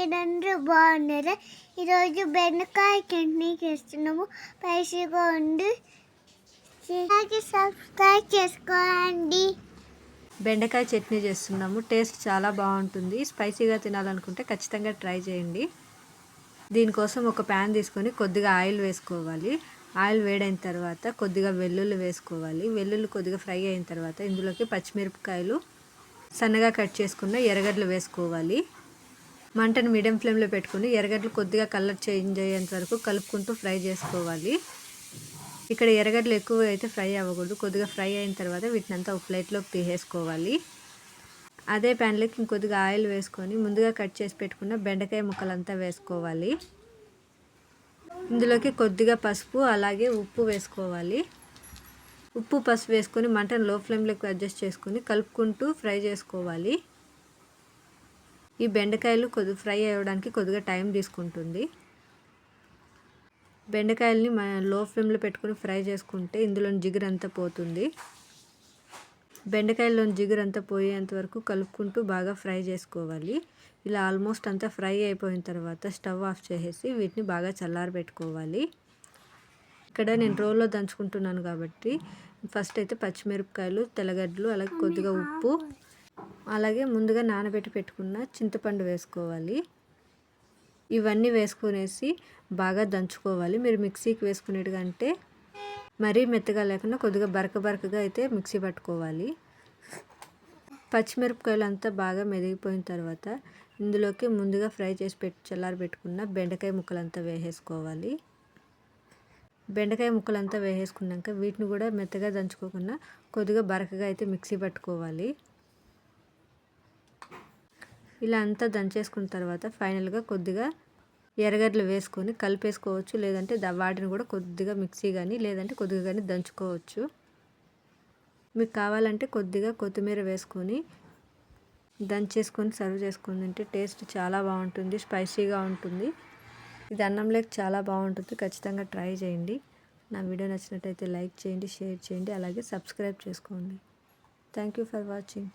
మీరందరూ బాగున్నారా ఈరోజు బెండకాయ చట్నీ చేస్తున్నాము. స్పైసీగా ఉండి సబ్స్క్రైబ్ చేసుకోండి. బెండకాయ చట్నీ చేస్తున్నాము. టేస్ట్ చాలా బాగుంటుంది. స్పైసీగా తినాలనుకుంటే ఖచ్చితంగా ట్రై చేయండి. దీనికోసం ఒక ప్యాన్ తీసుకొని కొద్దిగా ఆయిల్ వేసుకోవాలి. ఆయిల్ వేడైన తర్వాత కొద్దిగా వెల్లుల్లి వేసుకోవాలి. వెల్లుల్లి కొద్దిగా ఫ్రై అయిన తర్వాత ఇందులోకి పచ్చిమిరపకాయలు సన్నగా కట్ చేసుకున్న ఎర్రగడ్డలు వేసుకోవాలి. మంటను మీడియం ఫ్లేమ్లో పెట్టుకుని ఎర్రగడ్డలు కొద్దిగా కలర్ చేంజ్ అయ్యేంత వరకు కలుపుకుంటూ ఫ్రై చేసుకోవాలి. ఇక్కడ ఎర్రగడ్డలు ఎక్కువ అయితే ఫ్రై అవ్వకూడదు. కొద్దిగా ఫ్రై అయిన తర్వాత వీటిని అంతా ఒక ప్లేట్లోకి తీసేసుకోవాలి. అదే ప్యాన్లోకి ఇంకొద్దిగా ఆయిల్ వేసుకొని ముందుగా కట్ చేసి పెట్టుకున్న బెండకాయ ముక్కలంతా వేసుకోవాలి. ఇందులోకి కొద్దిగా పసుపు అలాగే ఉప్పు వేసుకోవాలి. ఉప్పు పసుపు వేసుకొని మంటను లో ఫ్లేమ్లోకి అడ్జస్ట్ చేసుకొని కలుపుకుంటూ ఫ్రై చేసుకోవాలి. ఈ బెండకాయలు కొద్ది ఫ్రై అవ్వడానికి కొద్దిగా టైం తీసుకుంటుంది. బెండకాయలని మన లో ఫ్లేమ్లో పెట్టుకుని ఫ్రై చేసుకుంటే ఇందులోని జిగురు అంతా పోతుంది. బెండకాయల్లోని జిగురు అంతా పోయేంత వరకు కలుపుకుంటూ బాగా ఫ్రై చేసుకోవాలి. ఇలా ఆల్మోస్ట్ అంతా ఫ్రై అయిపోయిన తర్వాత స్టవ్ ఆఫ్ చేసేసి వీటిని బాగా చల్లారబెట్టుకోవాలి ఇక్కడ నేను రోల్లో దంచుకుంటున్నాను కాబట్టి ఫస్ట్ అయితే పచ్చిమిరపకాయలు తెల్లగడ్డలు అలాగే కొద్దిగా ఉప్పు అలాగే ముందుగా నానబెట్టి పెట్టుకున్న చింతపండు వేసుకోవాలి. ఇవన్నీ వేసుకునేసి బాగా దంచుకోవాలి. మీరు మిక్సీకి వేసుకునేటికంటే మరీ మెత్తగా లేకుండా కొద్దిగా బరక బరకగా అయితే మిక్సీ పట్టుకోవాలి. పచ్చిమిరపకాయలు అంతా బాగా మెదిగిపోయిన తర్వాత ఇందులోకి ముందుగా ఫ్రై చేసి పెట్టి చల్లారి పెట్టుకున్న బెండకాయ ముక్కలంతా వేసేసుకోవాలి. బెండకాయ ముక్కలంతా వేసేసుకున్నాక వీటిని కూడా మెత్తగా దంచుకోకుండా కొద్దిగా బరకగా అయితే మిక్సీ పట్టుకోవాలి. ఇలా అంతా దంచేసుకున్న తర్వాత ఫైనల్గా కొద్దిగా ఎర్రగడ్డలు వేసుకొని కలిపేసుకోవచ్చు. లేదంటే వాటిని కూడా కొద్దిగా మిక్సీ కానీ లేదంటే కొద్దిగా కానీ దంచుకోవచ్చు. మీకు కావాలంటే కొద్దిగా కొత్తిమీర వేసుకొని దంచేసుకొని సర్వ్ చేసుకుని తింటే టేస్ట్ చాలా బాగుంటుంది స్పైసీగా ఉంటుంది. ఇది అన్నంలోకి చాలా బాగుంటుంది. ఖచ్చితంగా ట్రై చేయండి. నా వీడియో నచ్చినట్టయితే లైక్ చేయండి షేర్ చేయండి అలాగే సబ్స్క్రైబ్ చేసుకోండి. Thank you for watching.